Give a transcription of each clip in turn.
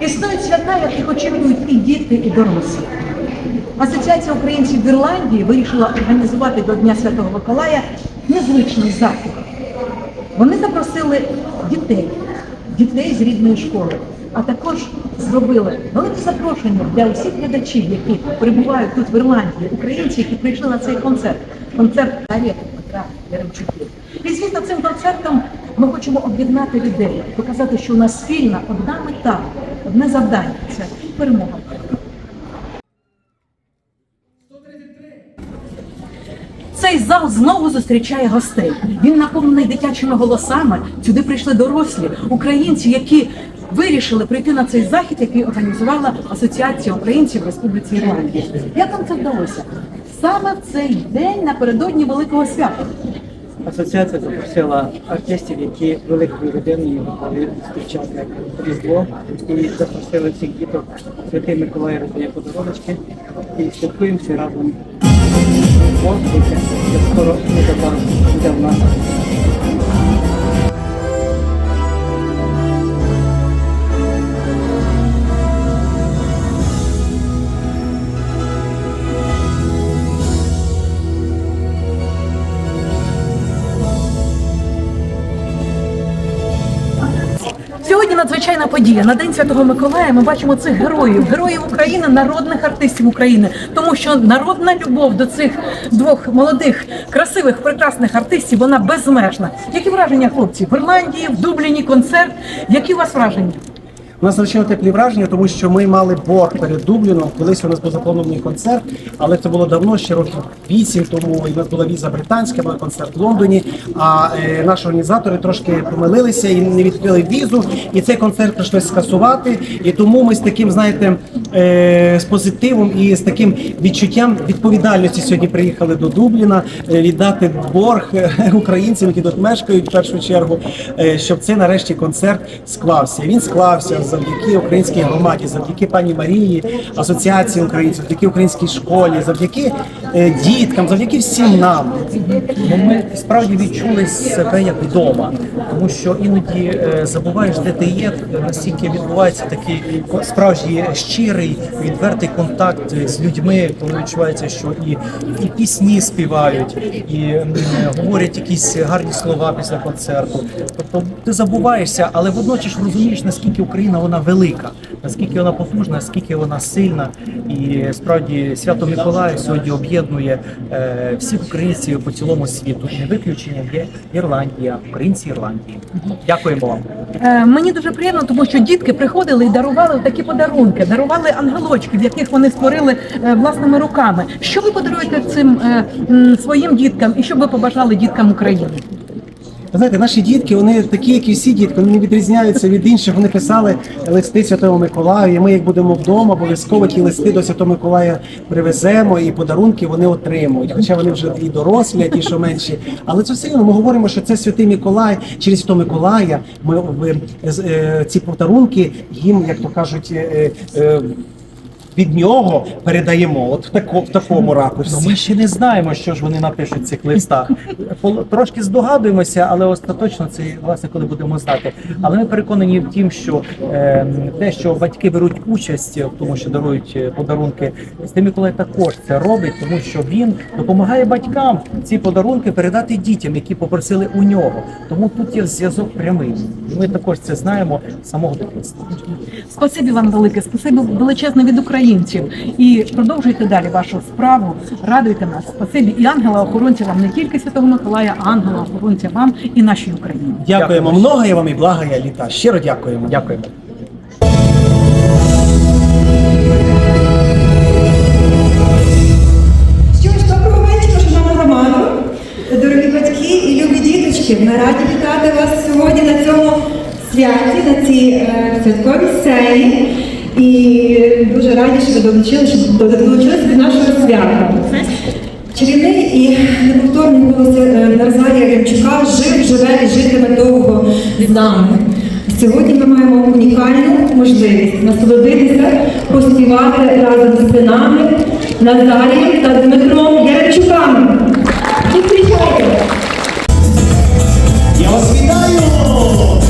Існують свята, яких очікують і діти, і дорослі. Асоціація українців в Ірландії вирішила організувати до Дня Святого Миколая незвичний захід. Вони запросили дітей, дітей з рідної школи, а також зробили велике запрошення для усіх глядачів, які перебувають тут в Ірландії, українці, які прийшли на цей концерт. Концерт Аріти Петра Яремчуків. І звісно, цим концертом ми хочемо об'єднати людей, показати, що у нас спільна одна мета, одне завдання це перемога. Цей зал знову зустрічає гостей. Він наповнений дитячими голосами. Сюди прийшли дорослі українці, які вирішили прийти на цей захід, який організувала Асоціація українців в Республіці Ірландія. Як вам це вдалося? Саме в цей день напередодні великого свята. Асоціація запросила артистів, які великою родиною готові зустрічати Різдво і запросили всіх діток Святий Миколай роздає подарунки і святкуємо всі разом. Різдво, яке скоро незабаром буде в нас. Надзвичайна подія. На День Святого Миколая ми бачимо цих героїв, героїв України, народних артистів України, тому що народна любов до цих двох молодих, красивих, прекрасних артистів вона безмежна. Які враження, хлопці? В Ірландії, в Дубліні концерт. Які у вас враження? У нас звичайно теплі враження, тому що ми мали борг перед Дубліном. Колись у нас був запланований концерт, але це було давно, ще років вісім тому. І в нас була віза британська, був концерт в Лондоні. А е, наші організатори трошки помилилися і не відкрили візу. І цей концерт прийшлося скасувати. І тому ми з таким, знаєте, е, з позитивом і з таким відчуттям відповідальності сьогодні приїхали до Дубліна е, віддати борг е, українцям, які тут мешкають в першу чергу, е, щоб цей нарешті концерт склався. Він склався завдяки українській громаді, завдяки пані Марії, асоціації українців, завдяки українській школі, завдяки діткам, завдяки всім нам. Бо ми справді відчули себе як вдома, тому що іноді е, забуваєш, де ти є, настільки відбувається такий справжній щирий, відвертий контакт з людьми, коли відчувається, що і, і пісні співають, і говорять якісь гарні слова після концерту. Тобто ти забуваєшся, але водночас розумієш, наскільки Україна вона велика, наскільки вона потужна, наскільки вона сильна. І справді свято Миколая сьогодні об'єднує е, всіх українців по цілому світу. Не виключенням є Ірландія, українці Ірландії. Дякуємо вам. Е, Мені дуже приємно, тому що дітки приходили і дарували такі подарунки, дарували ангелочки, в яких вони створили е, власними руками. Що ви подаруєте цим е, м, своїм діткам і що ви побажали діткам України? Ви знаєте, наші дітки, вони такі, як і всі дітки, вони не відрізняються від інших. Вони писали листи Святого Миколаю. І ми, як будемо вдома, обов'язково ті листи до Святого Миколая привеземо і подарунки вони отримують. Хоча вони вже і дорослі, ті, що менші. Але це все рівно ми говоримо, що це Святий Миколай. Через Святого Миколая ми е, ці подарунки їм, як то кажуть, е, е, від нього передаємо. От в, тако, в такому Ну, ракурсі. ми ще не знаємо, що ж вони напишуть в цих листах. Трошки здогадуємося, але остаточно це власне коли будемо знати. Але ми переконані в тім, що е, те, що батьки беруть участь в тому, що дарують е, подарунки, Святий Миколай також це робить, тому що він допомагає батькам ці подарунки передати дітям, які попросили у нього. Тому тут є зв'язок прямий. Ми також це знаємо з самого дитинства. Спасибі вам велике, спасибі величезне від українців. І продовжуйте далі вашу справу, радуйте нас. Спасибі і ангела-охоронця вам не тільки Святого Миколая, а ангела-охоронця вам і нашій Україні. Дякуємо много я вам і благая літа. Щиро дякуємо. Дякуємо. Що ж, доброго вечора, шановна громада, дорогі батьки і любі діточки. Ми раді вітати вас сьогодні на цьому святі, на цій е, святковій сцені. І дуже раді, що ви долучилися, долучилися до нашого свята. Чарівний і неповторний голос е, Назарія Ремчука жив, живе і житиме довго з нами. Сьогодні ми маємо унікальну можливість насолодитися, поспівати разом з синами Назарієм та Дмитром Яремчуками. Зустрічайте! Я вас вітаю!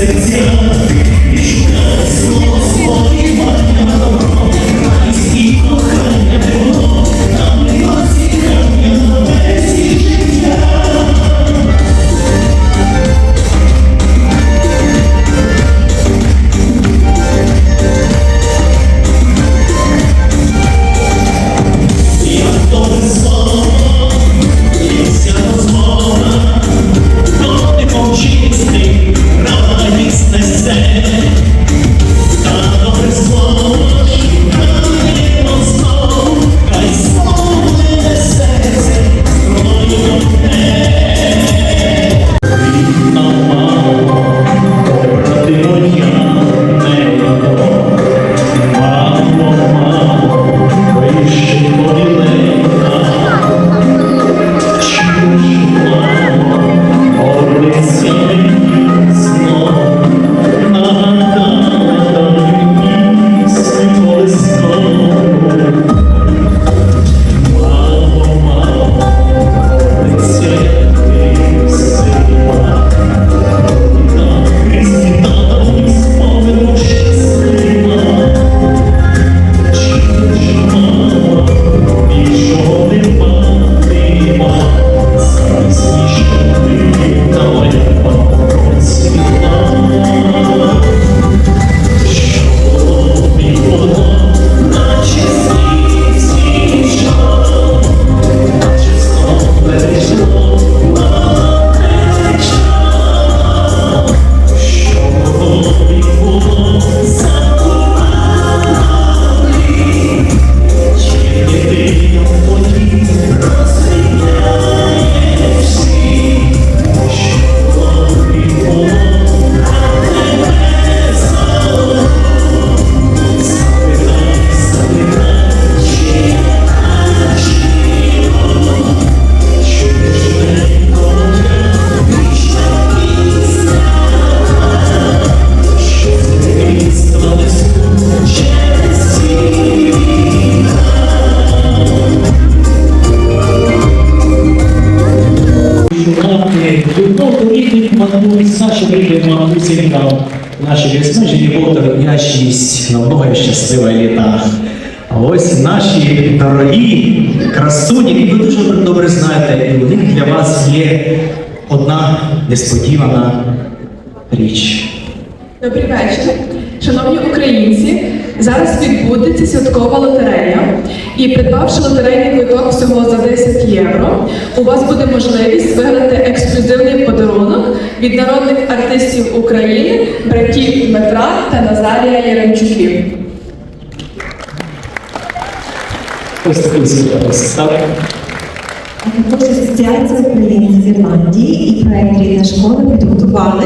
It's your люди усім нам, наші веснажі Бог терпящість на много щасливе літа. Ось наші дорогі красуні, які ви дуже добре знаєте, і у них для вас є одна несподівана річ. Добрий вечір, шановні українці. Зараз відбудеться святкова лотерея. І придбавши лотерейний квиток всього за 10 євро, у вас буде можливість виграти ексклюзивний подарунок від народних артистів України, братів Дмитра та Назарія Яремчуків. Ось такий святость. Також Асоціація українців Ірландії і проект Рідна школа підготували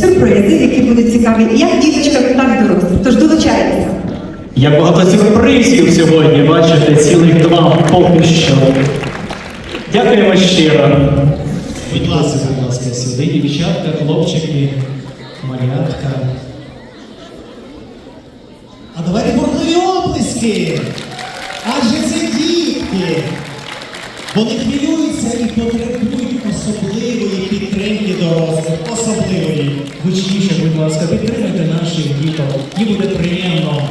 сюрпризи, які будуть цікаві як діточкам, так і дорослим. Тож долучайтеся. Як багато сюрпризів сьогодні, бачите, цілих два поки що. Дякуємо щиро. Будь ласка, будь ласка, сюди, дівчатка, хлопчики, малятка. А давайте бурхливі оплески! Адже це дітки! Вони хвилюються і потребують особливої дорослих. Особливої. Гучніше, будь ласка, підтримуйте наших діток. Їм буде приємно.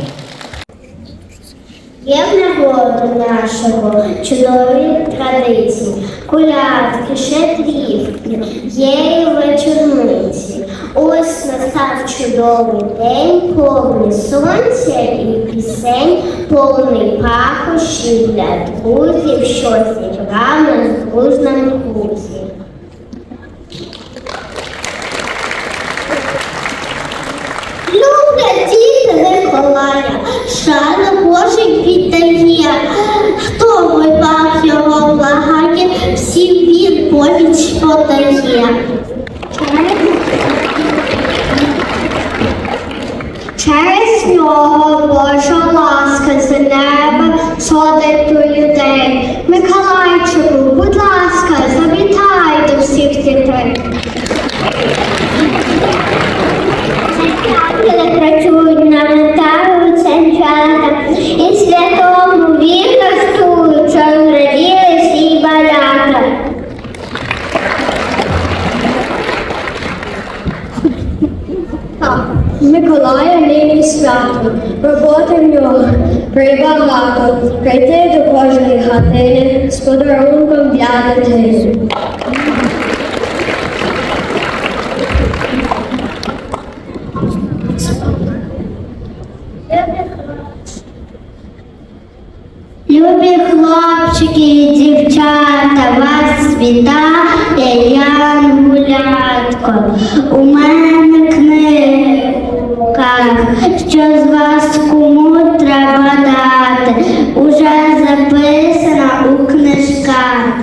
Є в нагоду нашого чудові традиції, колядки, щедрівки, є і вечорниці. Ось настав чудовий день, повний сонця і пісень, повний пахощів для друзів, що зібрав нас в дружному Миколая, шану Божий віддає. Хто випав його благає, всім він поміч подає. Через нього Божа ласка з неба сходить до людей. Миколайчику, будь ласка, завітай до всіх дітей. Ангели працюють на Миколая нині свято, роботи в нього прибагато, прийти до кожної хатини з подарунком для дитини. Любі хлопчики і дівчата, вас вітає Ян Гулятко. У мене книга, що з вас кому треба дати, уже записана у книжках.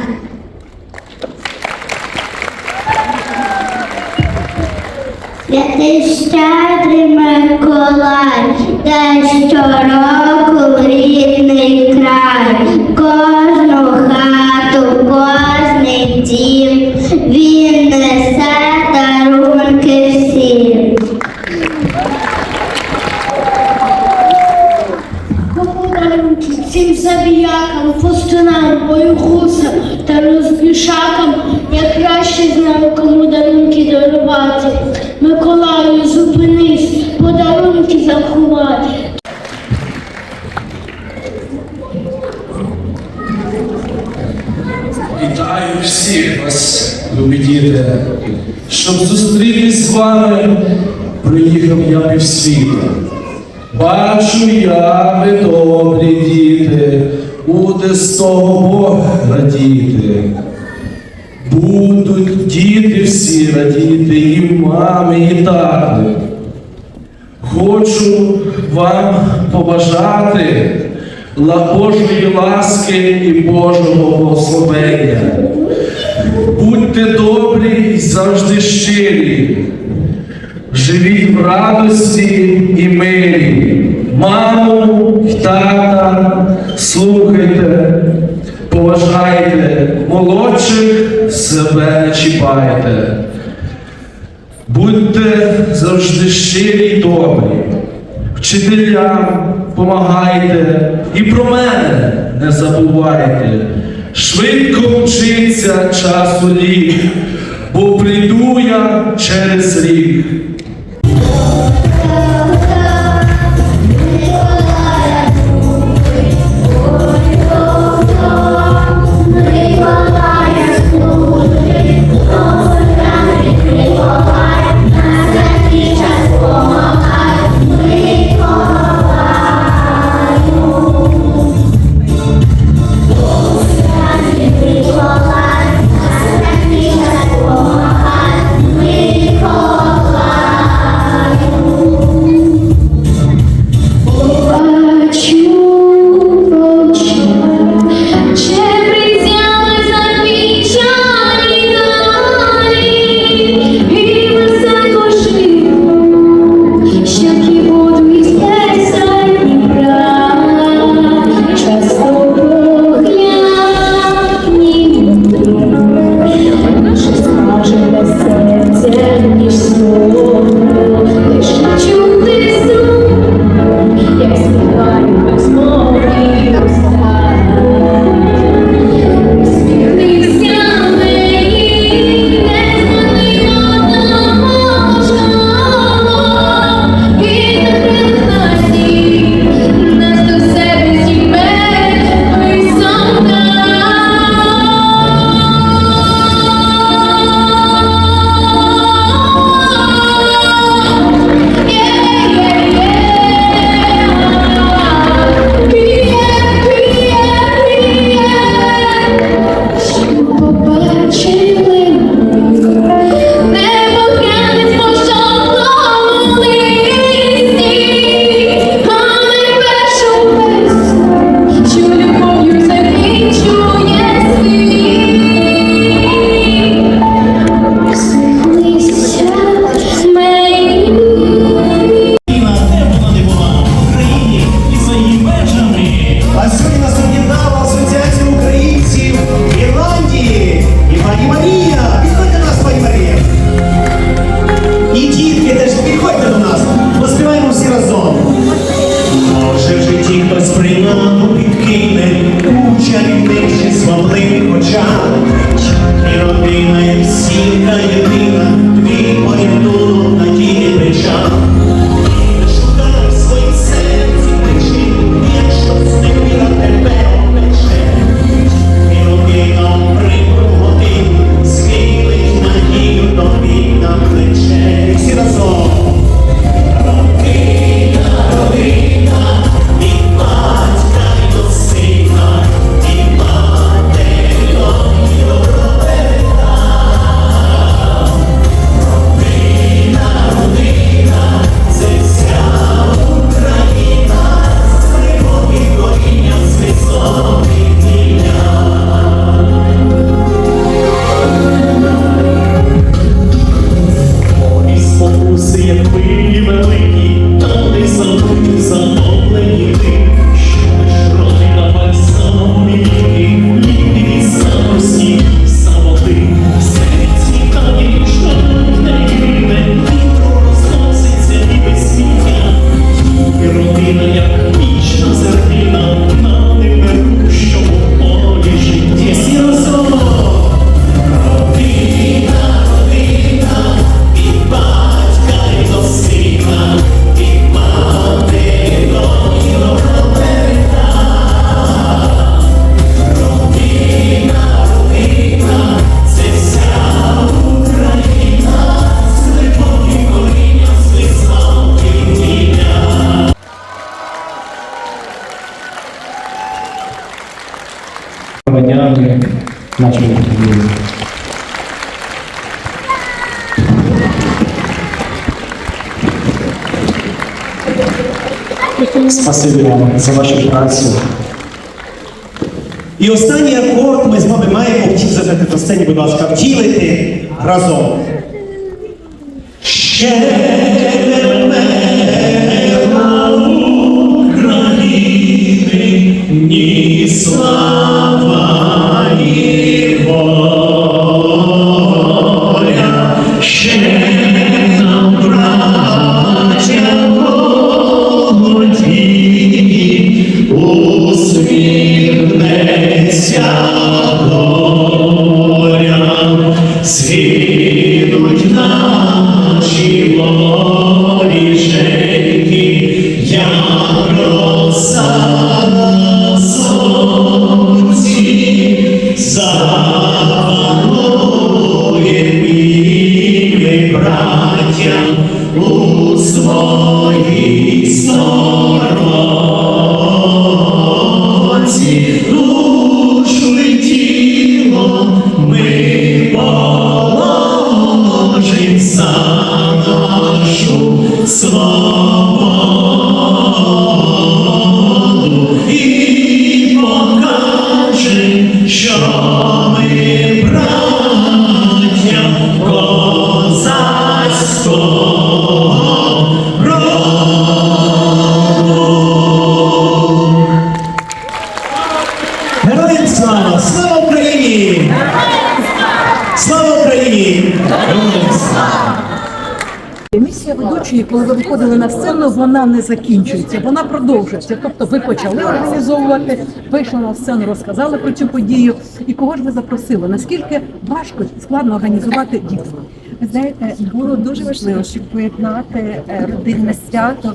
Святий щедрий любі. Щоб зустрітись з вами, приїхав я півсвіту. Бачу я, ви добрі діти, буде з того Бог радіти. Будуть діти всі радіти, і мами, і тати. Хочу вам побажати Божої ласки і Божого благословення. Будьте добрі і завжди щирі. Живіть в радості і мирі. Маму й тата слухайте, поважайте, молодших себе чіпайте. Будьте завжди щирі й добрі, вчителям помагайте і про мене не забувайте швидко мчиться у літ, бо прийду я через рік. громадянами нашої країни. Спасибі вам за вашу працю. І останній акорд ми з вами маємо втілити на сцені, будь ласка, втілити разом. Ще свободу коли ви виходили на сцену, вона не закінчується, вона продовжується. Тобто ви почали організовувати, вийшли на сцену, розказали про цю подію. І кого ж ви запросили? Наскільки важко складно організувати дійство? Ви знаєте, було дуже важливо, щоб поєднати е, родинне свято,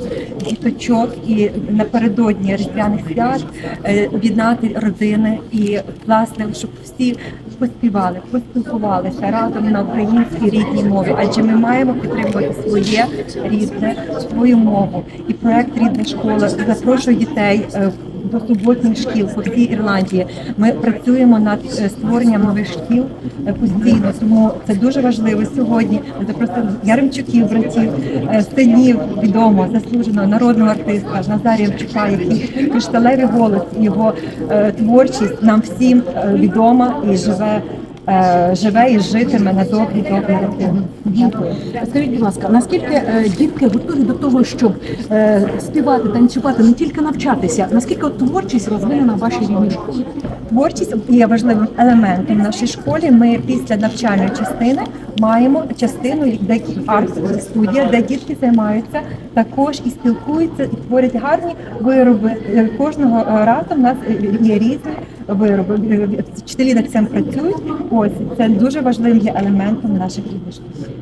діточок і напередодні різдвяних свят е, об'єднати родини і власне, щоб всі поспівали, поспілкувалися разом на українській рідній мові, адже ми маємо підтримувати своє рідне, свою мову. І проект Рідна школа запрошує дітей. До суботніх шкіл по всій Ірландії ми працюємо над е, створенням нових шкіл е, постійно, тому це дуже важливо сьогодні. Ми запросили Яремчуків, братів, е, синів відомо, заслуженого народного артиста Назарія Ямчука, який кришталевий голос, його творчість нам всім відома і живе. Е, Живе і житиме на довгі довгі роки. Дякую. Скажіть, будь ласка, наскільки е, дітки готові до того, щоб е, співати, танцювати, не тільки навчатися, наскільки творчість розвинена в вашій рідній школі? Творчість є важливим елементом в нашій школі. Ми після навчальної частини маємо частину, де арт-студія, де дітки займаються також і спілкуються, і творять гарні вироби. Кожного разу в нас є різні вироби. Вчителі над цим працюють. Ось це дуже важливим є елементом наших рідних.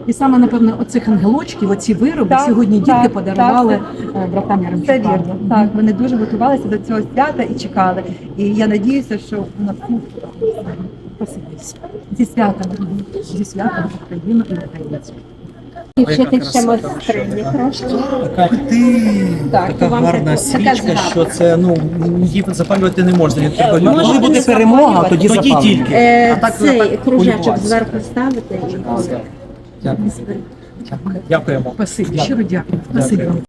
І саме напевно оцих ангелочків, оці вироби Так, сьогодні дітки так, подарували так, е, братам Це вірно. Так, вони дуже готувалися до цього свята і чекали. І я надіюся, що на Спасибі. зі святами. Зі святом Україну і українців. І вчити ще майстрині трошки. Така ти Так, така вам гарна така свічка, згадка. що це ну її запалювати не можна. Її треба любити. Коли буде перемога, тоді Тоді запалимо. тільки. Е, А так цей так кружечок зверху ставити і Дякую. Дякуємо. Спасибі, щиро дякую. Спасибі вам.